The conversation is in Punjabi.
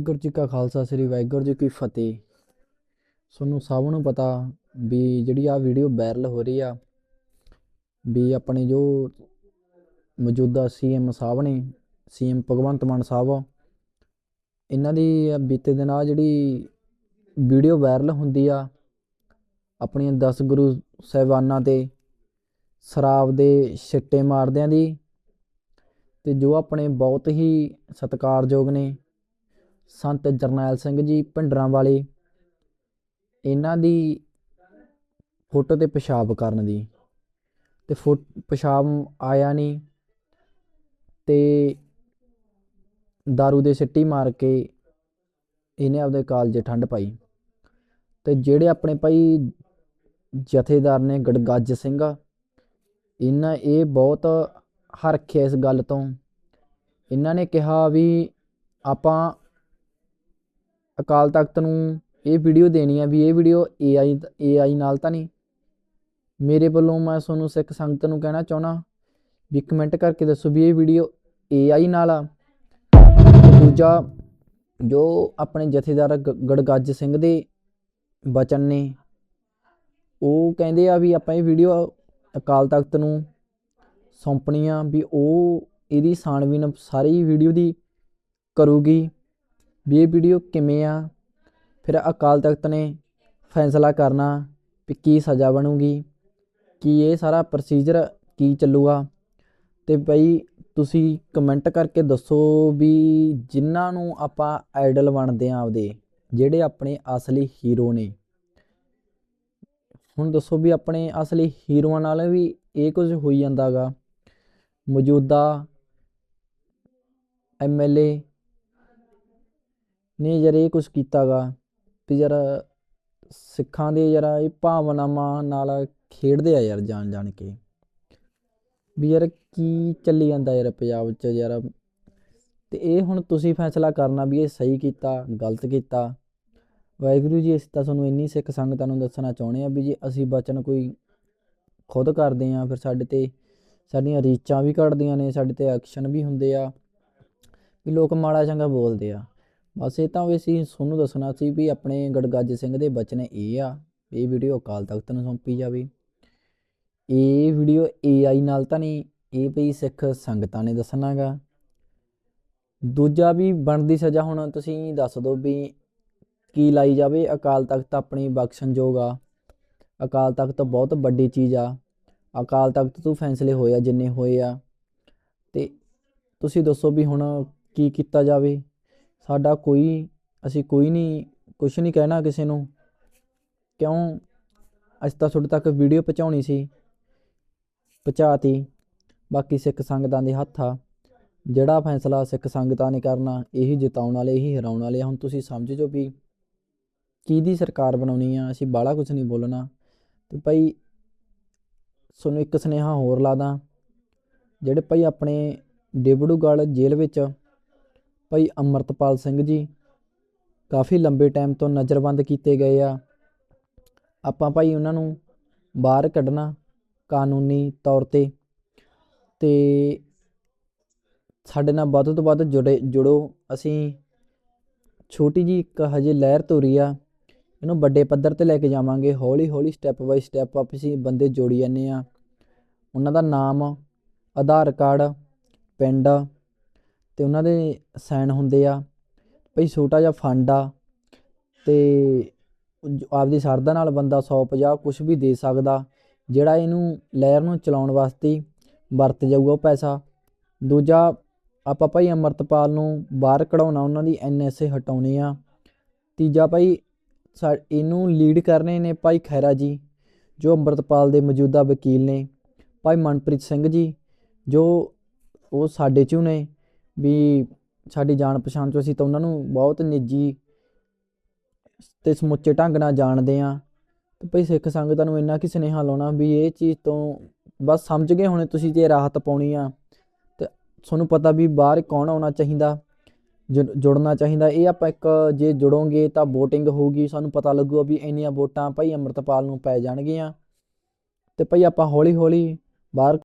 ਵਾਹਿਗੁਰੂ ਜੀ ਕਾ ਖਾਲਸਾ, ਸ੍ਰੀ ਵਾਹਿਗੁਰੂ ਜੀ ਕੀ ਫਤਿਹ। ਤੁਹਾਨੂੰ ਸਭ ਨੂੰ ਪਤਾ ਵੀ ਜਿਹੜੀ ਆ ਵੀਡੀਓ ਵਾਇਰਲ ਹੋ ਰਹੀ ਆ, ਵੀ ਆਪਣੇ ਜੋ ਮੌਜੂਦਾ ਸੀਐਮ ਸਾਹਿਬ ਨੇ ਸੀਐਮ ਭਗਵੰਤ ਮਾਨ ਸਾਹਿਬ, ਇਹਨਾਂ ਦੀ ਬੀਤੇ ਦਿਨ ਆ ਜਿਹੜੀ ਵੀਡੀਓ ਵਾਇਰਲ ਹੁੰਦੀ ਆ, ਆਪਣੀਆਂ 10 ਗੁਰੂ ਸਾਹਿਬਾਨਾਂ ਤੇ ਸ਼ਰਾਬ ਦੇ ਛਿੱਟੇ ਮਾਰਦਿਆਂ ਦੀ, ਤੇ ਜੋ ਆਪਣੇ ਬਹੁਤ ਹੀ ਸਤਿਕਾਰਯੋਗ ਨੇ ਸੰਤ ਜਰਨੈਲ ਸਿੰਘ ਜੀ ਭਿੰਡਰਾਂ ਵਾਲੇ ਇਹਨਾਂ ਦੀ ਫੋਟੋ ਤੇ ਪਿਸ਼ਾਬ ਕਰਨ ਦੀ। ਤੇ ਫੋ, ਪਿਸ਼ਾਬ ਆਇਆ ਨਹੀਂ ਤੇ दारू ਦੇ ਸਿੱਟੀ ਮਾਰ ਕੇ ਇਹਨੇ ਆਪਦੇ ਕਾਲਜੇ ਠੰਡ ਪਾਈ। ਤੇ ਜਿਹੜੇ ਆਪਣੇ ਭਾਈ ਜਥੇਦਾਰ ਨੇ ਗੜਗੱਜ ਸਿੰਘ, ਇਹਨਾਂ ਇਹ ਬਹੁਤ ਹਰਖਿਆ ਇਸ ਗੱਲ ਤੋਂ। ਇਹਨਾਂ ਨੇ ਕਿਹਾ ਵੀ ਆਪਾਂ ਅਕਾਲ ਤਖਤ ਨੂੰ ਇਹ ਵੀਡੀਓ ਦੇਣੀ ਆ ਵੀ ਇਹ ਵੀਡੀਓ AI AI ਨਾਲ ਤਾਂ ਨਹੀਂ। ਮੇਰੇ ਵੱਲੋਂ ਮੈਂ ਤੁਹਾਨੂੰ ਸਿੱਖ ਸੰਗਤ ਨੂੰ ਕਹਿਣਾ ਚਾਹਣਾ ਵੀ ਕਮੈਂਟ ਕਰਕੇ ਦੱਸੋ ਵੀ ਇਹ ਵੀਡੀਓ AI ਨਾਲ ਆ। ਦੂਜਾ, ਜੋ ਆਪਣੇ ਜਥੇਦਾਰ ਗ- ਗੜਗੱਜ ਸਿੰਘ ਦੇ ਬਚਨ ਨੇ, ਉਹ ਕਹਿੰਦੇ ਆ ਵੀ ਆਪਾਂ ਇਹ ਵੀਡੀਓ ਅਕਾਲ ਤਖਤ ਨੂੰ ਸੌਂਪਣੀ ਆ ਵੀ ਉਹ ਇਹਦੀ ਛਾਣਬੀਨ ਸਾਰੀ ਵੀਡੀਓ ਦੀ ਕਰੂਗੀ। ਵੀ ਇਹ ਵੀਡੀਓ ਕਿਵੇਂ ਆ? ਫਿਰ ਅਕਾਲ ਤਖਤ ਨੇ ਫੈਸਲਾ ਕਰਨਾ ਵੀ ਕੀ ਸਜ਼ਾ ਬਣੂਗੀ, ਕੀ ਇਹ ਸਾਰਾ ਪ੍ਰੋਸੀਜਰ ਕੀ ਚੱਲੂਗਾ? ਤੇ ਬਈ ਤੁਸੀਂ ਕਮੈਂਟ ਕਰਕੇ ਦੱਸੋ ਵੀ ਜਿਨ੍ਹਾਂ ਨੂੰ ਆਪਾਂ ਆਈਡਲ ਬਣਦੇ ਆ ਆਪਦੇ, ਜਿਹੜੇ ਆਪਣੇ ਅਸਲੀ ਹੀਰੋ ਨੇ। ਹੁਣ ਦੱਸੋ ਵੀ ਆਪਣੇ ਅਸਲੀ ਹੀਰੋਆਂ ਨਾਲ ਵੀ ਇਹ ਕੁਝ ਹੋਈ ਜਾਂਦਾਗਾ। ਮੌਜੂਦਾ ਐਮਐਲਏ ਨੇ ਯਾਰ ਇਹ ਕੁਝ ਕੀਤਾਗਾ ਵੀ ਯਾਰ ਸਿੱਖਾਂ ਦੇ ਯਾਰ ਇਹ ਭਾਵਨਾਵਾਂ ਨਾਲ ਖੇਡਦੇ ਆ ਯਾਰ ਜਾਣ ਜਾਣ ਕੇ। ਵੀ ਯਾਰ ਕੀ ਚੱਲੀ ਜਾਂਦਾ ਯਾਰ ਪੰਜਾਬ 'ਚ ਯਾਰ। ਤੇ ਇਹ ਹੁਣ ਤੁਸੀਂ ਫੈਸਲਾ ਕਰਨਾ ਵੀ ਇਹ ਸਹੀ ਕੀਤਾ, ਗਲਤ ਕੀਤਾ। ਵਾਹਿਗੁਰੂ ਜੀ, ਅਸੀਂ ਤਾਂ ਤੁਹਾਨੂੰ ਇੰਨੀ ਸਿੱਖ ਸੰਗਤਾਂ ਨੂੰ ਦੱਸਣਾ ਚਾਹੁੰਦੇ ਆ ਵੀ ਜੇ ਅਸੀਂ ਬਚਨ ਕੋਈ ਖੁਦ ਕਰਦੇ ਆ, ਫਿਰ ਸਾਡੇ ਤੇ ਸਾਡੀਆਂ ਰੀਚਾਂ ਵੀ ਘਟਦੀਆਂ ਨੇ, ਸਾਡੇ ਤੇ ਐਕਸ਼ਨ ਵੀ ਹੁੰਦੇ ਆ। ਵੀ ਲੋਕ ਮਾੜਾ ਚੰਗਾ ਬੋਲਦੇ ਆ। ਬਸ ਇਹ ਤਾਂ ਵੀ ਅਸੀਂ ਤੁਹਾਨੂੰ ਦੱਸਣਾ ਸੀ ਵੀ ਆਪਣੇ ਗੜਗੱਜ ਸਿੰਘ ਦੇ ਬਚਨ ਇਹ ਆ ਇਹ ਵੀਡੀਓ ਅਕਾਲ ਤਖਤ ਨੂੰ ਸੌਂਪੀ ਜਾਵੇ। ਇਹ ਵੀਡੀਓ AI ਨਾਲ ਤਾਂ ਨਹੀਂ, ਇਹ ਵੀ ਸਿੱਖ ਸੰਗਤਾਂ ਨੇ ਦੱਸਣਾਗਾ। ਦੂਜਾ ਵੀ ਬਣਦੀ ਸਜ਼ਾ ਹੁਣ ਤੁਸੀਂ ਦੱਸ ਦਿਓ ਵੀ ਕੀ ਲਾਈ ਜਾਵੇ। ਅਕਾਲ ਤਖਤ ਆਪਣੀ ਬਖਸ਼ਣਯੋਗ ਆ। ਅਕਾਲ ਤਖਤ ਬਹੁਤ ਵੱਡੀ ਚੀਜ਼ ਆ। ਅਕਾਲ ਤਖਤ ਤੋਂ ਫੈਸਲੇ ਹੋਏ ਆ, ਜਿੰਨੇ ਹੋਏ ਆ। ਤੇ ਤੁਸੀਂ ਦੱਸੋ ਵੀ ਹੁਣ ਕੀ ਕੀਤਾ ਜਾਵੇ। ਸਾਡਾ ਕੋਈ, ਅਸੀਂ ਕੋਈ ਨਹੀਂ ਕੁਝ ਨਹੀਂ ਕਹਿਣਾ ਕਿਸੇ ਨੂੰ। ਕਿਉਂ? ਅੱਜ ਤਾਂ ਤੁਹਾਡੇ ਤੱਕ ਵੀਡੀਓ ਪਹੁੰਚਾਉਣੀ ਸੀ। ਪਹੁੰਚਾਤੀ। ਬਾਕੀ ਸਿੱਖ ਸੰਗਤਾਂ ਦੇ ਹੱਥ ਆ। ਜਿਹੜਾ ਫੈਸਲਾ ਸਿੱਖ ਸੰਗਤਾਂ ਨੇ ਕਰਨਾ, ਇਹੀ ਜਿਤਾਉਣ ਵਾਲੇ, ਇਹੀ ਹਰਾਉਣ ਵਾਲੇ ਹੁਣ ਤੁਸੀਂ ਸਮਝ ਜੋ ਵੀ ਕਿਹਦੀ ਸਰਕਾਰ ਬਣਾਉਣੀ ਆ। ਅਸੀਂ ਬਾਹਲਾ ਕੁਝ ਨਹੀਂ ਬੋਲਣਾ। ਤੇ ਭਾਈ, ਤੁਹਾਨੂੰ ਇੱਕ ਸੁਨੇਹਾ ਹੋਰ ਲਾਦਾ ਜਿਹੜੇ ਭਾਈ ਆਪਣੇ ਡਿਬੜੂਗੜ੍ਹ ਜੇਲ੍ਹ ਵਿੱਚ ਭਾਈ ਅਮਰਤਪਾਲ ਸਿੰਘ ਜੀ, ਕਾਫੀ ਲੰਬੇ ਟਾਈਮ ਤੋਂ ਨਜ਼ਰਬੰਦ ਕੀਤੇ ਗਏ ਆ। ਆਪਾਂ ਭਾਈ ਉਹਨਾਂ ਨੂੰ ਬਾਹਰ ਕੱਢਣਾ ਕਾਨੂੰਨੀ ਤੌਰ ਤੇ ਤੇ ਸਾਡੇ ਨਾਲ ਵੱਧ ਤੋਂ ਵੱਧ ਜੁੜੇ, ਜੁੜੋ। ਅਸੀਂ ਛੋਟੀ ਜੀ ਇੱਕ ਹਜੇ ਲਹਿਰ ਤੋਰੀ ਆ, ਇਹਨੂੰ ਵੱਡੇ ਪੱਧਰ ਤੇ ਲੈ ਕੇ ਜਾਵਾਂਗੇ। ਹੌਲੀ ਹੌਲੀ ਸਟੈਪ ਬਾਈ ਸਟੈਪ ਆਪ ਅਸੀਂ ਬੰਦੇ ਜੋੜੀ ਜਾਂਦੇ ਆ। ਉਹਨਾਂ ਦਾ ਨਾਮ, ਆਧਾਰ ਕਾਰਡ, ਪਿੰਡ ਤੇ ਉਹਨਾਂ ਦੇ ਸਾਈਨ ਹੁੰਦੇ ਆ, ਭਈ ਛੋਟਾ ਜਿਹਾ ਫੰਡ ਆ ਤੇ ਆਪਦੀ ਸਰਦਾ ਨਾਲ ਬੰਦਾ 150 ਕੁਝ ਵੀ ਦੇ ਸਕਦਾ, ਜਿਹੜਾ ਇਹਨੂੰ ਲਹਿਰ ਨੂੰ ਚਲਾਉਣ ਵਾਸਤੇ ਵਰਤ ਜਾਊਗਾ ਉਹ ਪੈਸਾ। ਦੂਜਾ, ਆਪਾਂ ਭਾਈ ਅਮਰਤਪਾਲ ਨੂੰ ਬਾਹਰ ਕਢਾਉਣਾ, ਉਹਨਾਂ ਦੀ ਐਨਐਸਏ ਹਟਾਉਣੀ ਆ। ਤੀਜਾ ਭਾਈ ਸਾ, ਇਹਨੂੰ ਲੀਡ ਕਰਨੇ ਨੇ ਭਾਈ ਖੈਰਾ ਜੀ, ਜੋ ਅੰਮ੍ਰਿਤਪਾਲ ਦੇ ਮੌਜੂਦਾ ਵਕੀਲ ਨੇ, ਭਾਈ ਮਨਪ੍ਰੀਤ ਸਿੰਘ ਜੀ, ਜੋ ਉਹ ਸਾਡੇ ਚੋਂ ਨੇ। ਵੀ ਸਾਡੀ ਜਾਣ ਪਛਾਣ ਚੋਂ ਅਸੀਂ ਤਾਂ ਉਹਨਾਂ ਨੂੰ ਬਹੁਤ ਨਿੱਜੀ ਤੇ ਸਮੁੱਚੇ ਢੰਗ ਨਾਲ ਜਾਣਦੇ ਆ ਤੇ ਭਈ ਸਿੱਖ ਸੰਗਤਾਂ ਨੂੰ ਇੰਨਾ ਕੀ ਸੁਨੇਹਾ ਲਾਉਣਾ ਵੀ ਇਹ ਚੀਜ਼ ਤੋਂ ਬਸ ਸਮਝ ਗਏ ਹੋਣੇ ਤੁਸੀਂ ਜੇ ਰਾਹਤ ਪਾਉਣੀ ਆ। ਤੇ ਤੁਹਾਨੂੰ ਪਤਾ ਵੀ ਬਾਹਰ ਕੌਣ ਆਉਣਾ ਚਾਹੀਦਾ ਜੁੜ- ਜੁੜਨਾ ਚਾਹੀਦਾ। ਇਹ ਆਪਾਂ ਇੱਕ ਜੇ ਜੁੜੋਗੇ ਤਾਂ VOTING ਹੋਊਗੀ, ਸਾਨੂੰ ਪਤਾ ਲੱਗੂਗਾ ਵੀ ਇੰਨੀਆਂ ਵੋਟਾਂ ਭਾਈ ਅੰਮ੍ਰਿਤਪਾਲ ਨੂੰ ਪੈ ਜਾਣਗੀਆਂ। ਤੇ ਭਾਈ ਆਪਾਂ ਹੌਲੀ ਹੌਲੀ ਬਾਹਰ